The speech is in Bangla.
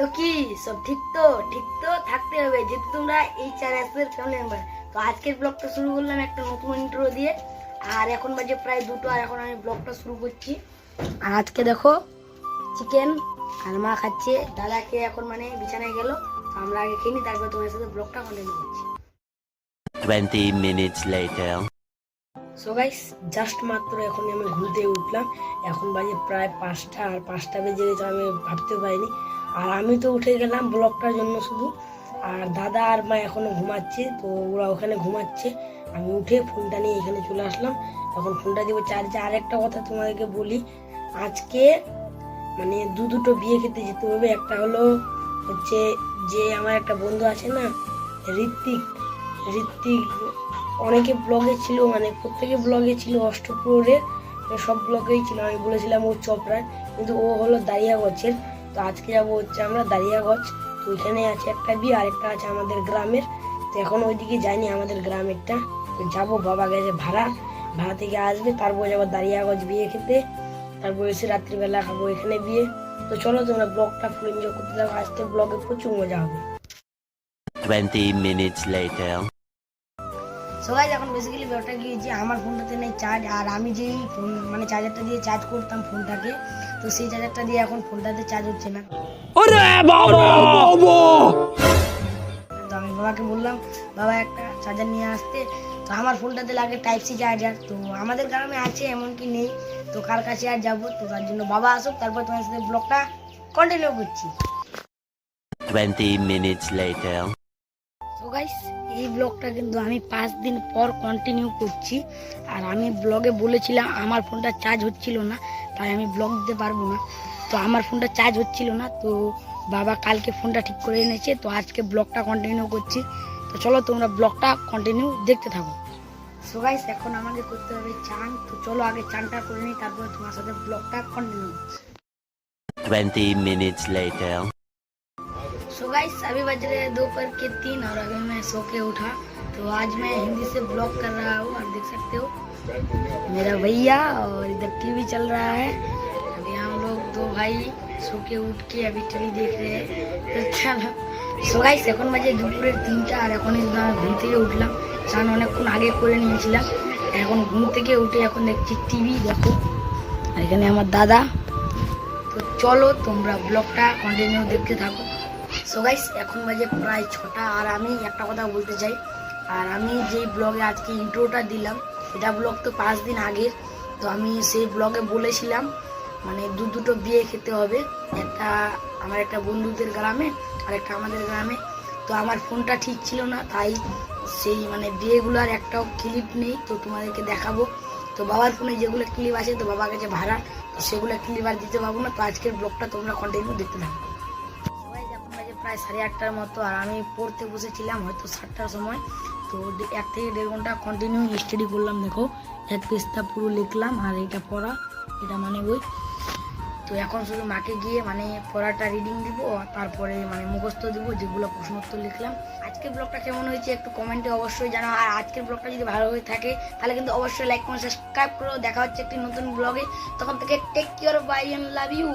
তো কি সব ঠিক তো? ঠিক তো? থাকতে হবে। যেহেতু তোমরা এই অ্যাপের ফ্যামিলি মেম্বার তো আজকের ব্লগটা শুরু করলাম একটা নতুন ইন্ট্রো দিয়ে। আর এখন বাজে প্রায় দুটো আর এখন আমি ব্লগটা শুরু করছি। আর আজকে দেখো চিকেন আর মা খাচ্ছে। দাদাকে এখন মানে বিছানায় গেল। আমরা আগে খেয়ে নিই তারপর তোমার সাথে ব্লগটা কন্টিনিউ করছি। 20 minutes later. So guys just মাত্র এখন আমি থেকে উঠলাম। এখন বাজে প্রায় পাঁচটা আর পাঁচটা বেজে গেছে আমি ভাবতে পারিনি। আর আমি তো উঠে গেলাম ব্লগটার জন্য শুধু। আর দাদা আর মা এখনও ঘুমাচ্ছে, তো ওরা ওখানে ঘুমাচ্ছে। আমি উঠে ফোনটা নিয়ে এখানে চলে আসলাম। এখন ফোনটা দিব চার্জে। আর একটা কথা তোমাদেরকে বলি, আজকে মানে দু দুটো বিয়ে খেতে যেতে হবে। একটা হলো হচ্ছে যে আমার একটা বন্ধু আছে না, ঋত্বিক। ঋত্বিক অনেকে ব্লগে ছিল মানে প্রত্যেকে ব্লগে ছিল, অষ্টপ্রহরে, সব ব্লগেই ছিল। আমি বলেছিলাম ও চপড়ার কিন্তু ও হলো দাঁড়িয়াগঞ্জের তো আজকে যাব হচ্ছে আমরা দাঁড়িয়াগঞ্জ তো ওইখানে আছে একটা বিয়ে আরেকটা আছে আমাদের গ্রামের। তো এখন ওইদিকে যাইনি আমাদের গ্রামেরটা তো যাব বাবা গেছে ভাড়া ভাড়া থেকে আসবে তারপর যাব দাঁড়িয়াগঞ্জ বিয়ে খেতে। তারপর এসে রাত্রিবেলা খাব এখানে বিয়ে। তো চলো তোমরা ব্লগটা ফুল এনজয় করতে থাকো আজকে ব্লগে প্রচুর মজা হবে। 20 minutes later. সবাই এখন বেসিক্যালি ব্যাপারটা কি যে আমার ফোনটাতে নেই চার্জ আর আমি যেই ফোন মানে চার্জারটা দিয়ে চার্জ করতাম ফোনটাকে তো সেই চার্জারটা দিয়ে এখন ফোনটাতে চার্জ হচ্ছে না তো আমি বাবাকে বললাম বাবা একটা চার্জার নিয়ে আসতে। তো আমার ফোনটাতে লাগে টাইপ সি চার্জার তো আমাদের গ্রামে আছে এমনকি নেই। তো কার কাছে আর যাব? তো তার জন্য বাবা আসুক তারপর তোমার সাথে ব্লগটা কন্টিনিউ করছি। 20 minutes later. এই ব্লগটা কিন্তু আমি পাঁচ দিন পর কন্টিনিউ করছি। আর আমি ব্লগে বলেছিলাম, আমার ফোনটা চার্জ হচ্ছিল না, তাই আমি ব্লগ দিতে পারব না। তো আমার ফোনটা চার্জ হচ্ছিল না, তো বাবা কালকে ফোনটা ঠিক করে এনেছে, তো আজকে ব্লগটা কন্টিনিউ করছি। তো চলো তোমরা ব্লগটা কন্টিনিউ দেখতে থাকো। সো গাইস এখন আমাকে করতে হবে চান। তো চলো আগে চানটা করে নিই, তারপরে তোমার সাথে ব্লগটা continue 20 minutes later. So guys अभी बज रहे हैं दोपहर के तीन और अभी मैं सो के उठा तो आज मैं हिंदी से ब्लॉग कर रहा हूँ और देख सकते हो मेरा भैया और इधर टीवी चल रहा है अभी हम लोग दो भाई सो के उठ के अभी टीवी देख रहे हैं तो चलो সো গাইস এখন বাজে দুপুরের তিনটা আর এখন কিন্তু আমি ঘুম থেকে উঠলাম স্নান অনেকক্ষণ আগে করে নিয়েছিলাম এখন ঘুম থেকে উঠে এখন দেখছি টিভি দেখো আর এখানে আমার দাদা তো চলো তোমরা ব্লগটা কন্টিনিউ দেখতে থাকো সো গাইস এখন বাজে প্রায় ছটা আর আমি একটা কথা বলতে চাই। আর আমি যেই ব্লগে আজকে ইন্ট্রোটা দিলাম, এটা ব্লগ তো পাঁচ দিন আগের। তো আমি সেই ব্লগে বলেছিলাম মানে দু দুটো বিয়ে খেতে হবে। একটা আমার একটা বন্ধুদের গ্রামে, আর একটা আমাদের গ্রামে। তো আমার ফোনটা ঠিক ছিল না, তাই সেই মানে বিয়েগুলোর একটাও ক্লিপ নেই, তো তোমাদেরকে দেখাবো। তো বাবার ফোনে যেগুলো ক্লিপ আছে, তো বাবার কাছে ভাড়া, তো সেগুলো ক্লিপ আর দিতে পারব না। তো আজকের ব্লগটা তোমরা কন্টিনিউ দেখতে থাকো। প্রায় সাড়ে আটটার মতো, আর আমি পড়তে বসেছিলাম হয়তো সাতটার সময়। তো এক থেকে দেড় ঘণ্টা কন্টিনিউ স্টাডি করলাম, দেখো। এক পেজটা পুরো লিখলাম, আর এটা পড়া, এটা মানে বই। তো এখন শুধু মাকে গিয়ে মানে পড়াটা রিডিং দিব তারপরে মানে মুখস্থ দিব, যেগুলো প্রশ্ন উত্তর লিখলাম। আজকের ব্লগটা কেমন হয়েছে একটু কমেন্টে অবশ্যই জানাও, আর আজকের ব্লগটা যদি ভালো হয়ে থাকে, তাহলে কিন্তু অবশ্যই লাইক করে সাবস্ক্রাইব করো। দেখা হচ্ছে একটি নতুন ব্লগে তখন থেকে take care bye and love you